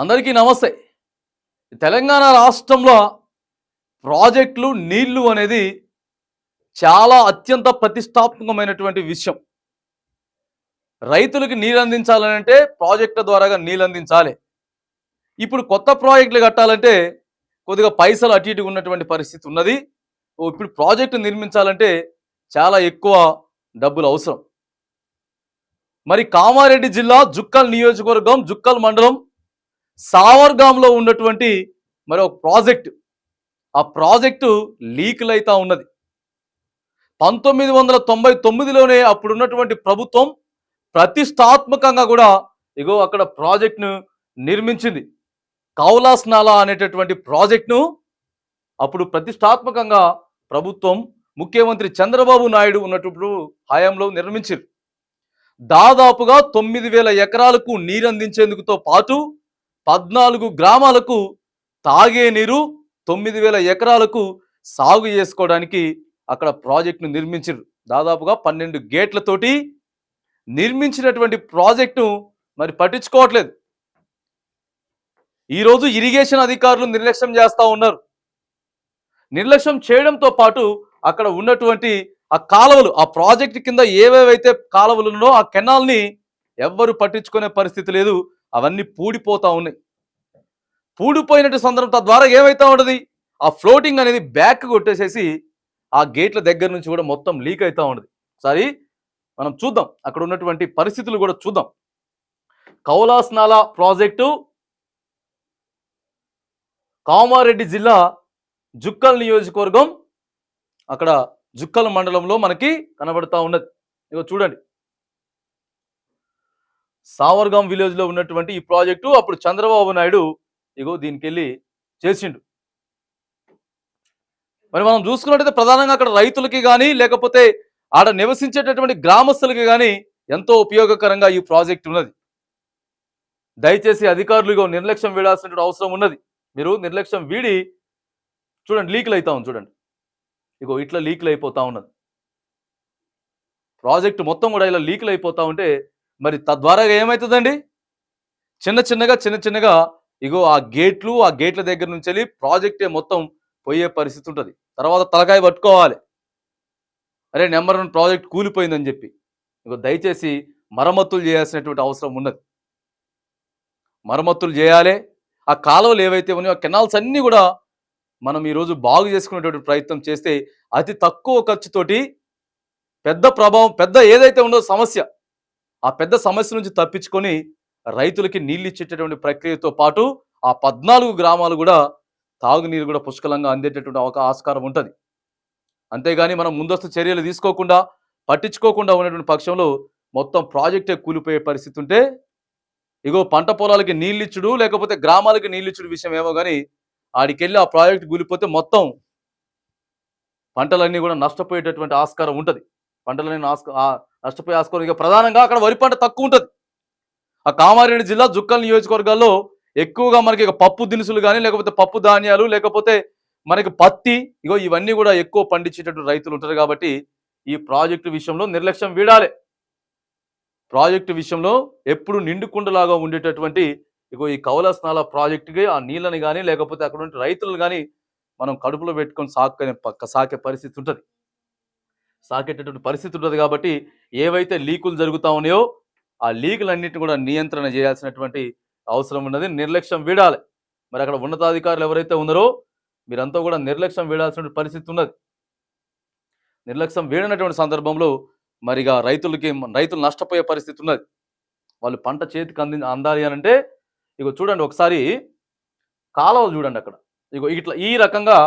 అందరికీ నమస్తే. తెలంగాణ రాష్ట్రంలో ప్రాజెక్టులు నీళ్ళు అనేది చాలా అత్యంత ప్రతిష్టాత్మకమైనటువంటి విషయం. రైతులకు నీళ్ళు అందించాలంటే ప్రాజెక్టుల ద్వారాగా నీళ్ళు అందించాలి. ఇప్పుడు కొత్త ప్రాజెక్టులు కట్టాలంటే కొద్దిగా పైసలు అటు ఇటు ఉన్నటువంటి పరిస్థితి ఉన్నది. ఇప్పుడు ప్రాజెక్టు నిర్మించాలంటే చాలా ఎక్కువ డబ్బులు అవసరం. మరి కామారెడ్డి జిల్లా జుక్కల్ నియోజకవర్గం జుక్కల్ మండలం సావర్గాంలో ఉన్నటువంటి మరి ఒక ప్రాజెక్ట్. ఆ ప్రాజెక్టు లీకులు అవుతా ఉన్నది. పంతొమ్మిది వందల తొంభై తొమ్మిదిలోనే అప్పుడు ఉన్నటువంటి ప్రభుత్వం ప్రతిష్టాత్మకంగా కూడా ఇగో అక్కడ ప్రాజెక్ట్ను నిర్మించింది. కౌలాస్ నాలా అనేటటువంటి ప్రాజెక్ట్ను అప్పుడు ప్రతిష్టాత్మకంగా ప్రభుత్వం ముఖ్యమంత్రి చంద్రబాబు నాయుడు ఉన్నప్పుడు హయాంలో నిర్మించారు దాదాపుగా తొమ్మిది వేల ఎకరాలకు నీరందించేందుకుతో పాటు పద్నాలుగు గ్రామాలకు తాగే నీరు తొమ్మిది వేల ఎకరాలకు సాగు చేసుకోవడానికి అక్కడ ప్రాజెక్టును నిర్మించారు దాదాపుగా పన్నెండు గేట్లతోటి నిర్మించినటువంటి ప్రాజెక్టును మరి పట్టించుకోవట్లేదు. ఈరోజు ఇరిగేషన్ అధికారులు నిర్లక్ష్యం చేస్తూ ఉన్నారు. నిర్లక్ష్యం చేయడంతో పాటు అక్కడ ఉన్నటువంటి ఆ కాలువలు ఆ ప్రాజెక్ట్ కింద ఏవేవైతే కాలువలు ఉన్నో ఆ కెనాల్ని ఎవ్వరు పట్టించుకునే పరిస్థితి లేదు. అవన్నీ పూడిపోతూ ఉన్నాయి. పూడిపోయినట్టు సందర్భం తద్వారా ఏమవుతా ఉండదు ఆ ఫ్లోటింగ్ అనేది బ్యాక్ కొట్టేసేసి ఆ గేట్ల దగ్గర నుంచి కూడా మొత్తం లీక్ అవుతూ ఉండదు సరే మనం చూద్దాం. అక్కడ ఉన్నటువంటి పరిస్థితులు కూడా చూద్దాం. కౌలాస్నాలా ప్రాజెక్టు కామారెడ్డి జిల్లా జుక్కల్ నియోజకవర్గం అక్కడ జుక్కల్ మండలంలో మనకి కనబడతా ఉన్నది. ఇగో చూడండి. సావర్గాం విలేజ్లో ఉన్నటువంటి ఈ ప్రాజెక్టు అప్పుడు చంద్రబాబు నాయుడు ఇగో దీనికి వెళ్ళి చేసిండు. మరి మనం చూసుకున్నట్టయితే ప్రధానంగా అక్కడ రైతులకి కానీ లేకపోతే ఆడ నివసించేటటువంటి గ్రామస్తులకి కానీ ఎంతో ఉపయోగకరంగా ఈ ప్రాజెక్ట్ ఉన్నది. దయచేసి అధికారులు ఇగో నిర్లక్ష్యం వీడాల్సినటువంటి అవసరం ఉన్నది. మీరు నిర్లక్ష్యం వీడి చూడండి లీకులు అవుతా ఉంది చూడండి. ఇగో ఇట్లా లీకులు అయిపోతా ఉన్నది. ప్రాజెక్టు మొత్తం కూడా ఇలా లీకులు అయిపోతా ఉంటే మరి తద్వారా ఏమవుతుందండి చిన్న చిన్నగా చిన్న చిన్నగా ఇగో ఆ గేట్లు ఆ గేట్ల దగ్గర నుంచి వెళ్ళి ప్రాజెక్టే మొత్తం పోయే పరిస్థితి ఉంటుంది. తర్వాత తలకాయ పట్టుకోవాలి. అరే నెంబర్ వన్ ప్రాజెక్ట్ కూలిపోయిందని చెప్పి. ఇగో దయచేసి మరమ్మతులు చేయాల్సినటువంటి అవసరం ఉన్నది. మరమ్మతులు చేయాలి. ఆ కాలువలు ఏవైతే ఉన్నాయో ఆ కెనాల్స్ అన్నీ కూడా మనం ఈరోజు బాగు చేసుకునేటువంటి ప్రయత్నం చేస్తే అతి తక్కువ ఖర్చుతోటి పెద్ద ప్రభావం పెద్ద ఏదైతే ఉందో సమస్య ఆ పెద్ద సమస్య నుంచి తప్పించుకొని రైతులకి నీళ్ళు ఇచ్చేటటువంటి ప్రక్రియతో పాటు ఆ పద్నాలుగు గ్రామాలు కూడా తాగునీరు కూడా పుష్కలంగా అందేటటువంటి ఒక ఆస్కారం ఉంటుంది. అంతేగాని మనం ముందస్తు చర్యలు తీసుకోకుండా పట్టించుకోకుండా ఉన్నటువంటి పక్షంలో మొత్తం ప్రాజెక్టే కూలిపోయే పరిస్థితి ఉంటే ఇగో పంట పొలాలకి నీళ్ళు ఇచ్చుడు లేకపోతే గ్రామాలకి నీళ్ళు ఇచ్చుడు విషయం ఏమో కానీ ఆడికెళ్ళి ఆ ప్రాజెక్ట్ కూలిపోతే మొత్తం పంటలన్నీ కూడా నష్టపోయేటటువంటి ఆస్కారం ఉంటుంది. పంటలన్నీ ఆస్కారం నష్టపోయే ఇక ప్రధానంగా అక్కడ వరి పంట తక్కువ ఉంటుంది. ఆ కామారెడ్డి జిల్లా జుక్కల నియోజకవర్గాల్లో ఎక్కువగా మనకి ఇక పప్పు దినుసులు కానీ లేకపోతే పప్పు ధాన్యాలు లేకపోతే మనకి పత్తి ఇగో ఇవన్నీ కూడా ఎక్కువ పండించేటట్టు రైతులు ఉంటారు కాబట్టి ఈ ప్రాజెక్టు విషయంలో నిర్లక్ష్యం వీడాలి. ప్రాజెక్టు విషయంలో ఎప్పుడు నిండుకుండలాగా ఉండేటటువంటి ఇగో ఈ కౌల స్నాల ప్రాజెక్టుకి ఆ నీళ్ళని కానీ లేకపోతే అక్కడ ఉండే రైతులను కానీ మనం కడుపులో పెట్టుకొని సాకునే పక్క సాకే పరిస్థితి ఉంటుంది. సాకేటటువంటి పరిస్థితి ఉంటుంది కాబట్టి ఏవైతే లీకులు జరుగుతూ ఉన్నాయో ఆ లీకులన్నింటినీ కూడా నియంత్రణ చేయాల్సినటువంటి అవసరం ఉన్నది. నిర్లక్ష్యం వీడాలి. మరి అక్కడ ఉన్నతాధికారులు ఎవరైతే ఉన్నారో మీరంతా కూడా నిర్లక్ష్యం వీడాల్సిన పరిస్థితి ఉన్నది. నిర్లక్ష్యం వీడనటువంటి సందర్భంలో మరిగా రైతులకి రైతులు నష్టపోయే పరిస్థితి ఉన్నది. వాళ్ళు పంట చేతికి అంది అందాలి అని అంటే ఇగో చూడండి ఒకసారి కాలువలు చూడండి అక్కడ. ఇగో ఇట్లా ఈ రకంగా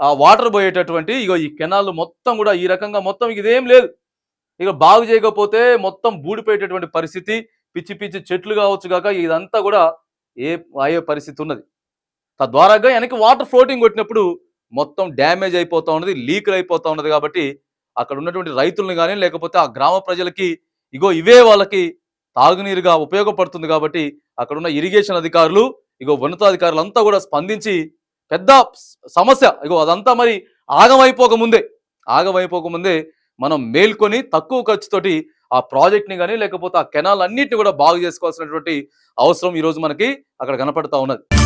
ఆ వాటర్ పోయేటటువంటి ఇగో ఈ కెనాల్ మొత్తం కూడా ఈ రకంగా మొత్తం ఇదేం లేదు. ఇక బాగు చేయకపోతే మొత్తం బూడిపోయేటటువంటి పరిస్థితి పిచ్చి పిచ్చి చెట్లు కావచ్చు కాక ఇదంతా కూడా ఏ అయ్యే పరిస్థితి ఉన్నది. తద్వారాగా వెనక్కి వాటర్ ఫ్లోటింగ్ కొట్టినప్పుడు మొత్తం డ్యామేజ్ అయిపోతూ ఉన్నది లీకులు అయిపోతూ ఉన్నది కాబట్టి అక్కడ ఉన్నటువంటి రైతులను కానీ లేకపోతే ఆ గ్రామ ప్రజలకి ఇగో ఇవే వాళ్ళకి తాగునీరుగా ఉపయోగపడుతుంది కాబట్టి అక్కడున్న ఇరిగేషన్ అధికారులు ఇగో ఉన్నతాధికారులు అంతా కూడా స్పందించి పెద్ద సమస్య. ఇగో అదంతా మరి ఆగమైపోకముందే. ఆగమైపోకముందే ఆగమైపోక ముందే మనం మేల్కొని తక్కువ ఖర్చుతోటి ఆ ప్రాజెక్ట్ని కానీ లేకపోతే ఆ కెనాల్ అన్నింటినీ కూడా బాగు చేసుకోవాల్సినటువంటి అవసరం ఈరోజు మనకి అక్కడ కనపడతా ఉన్నది.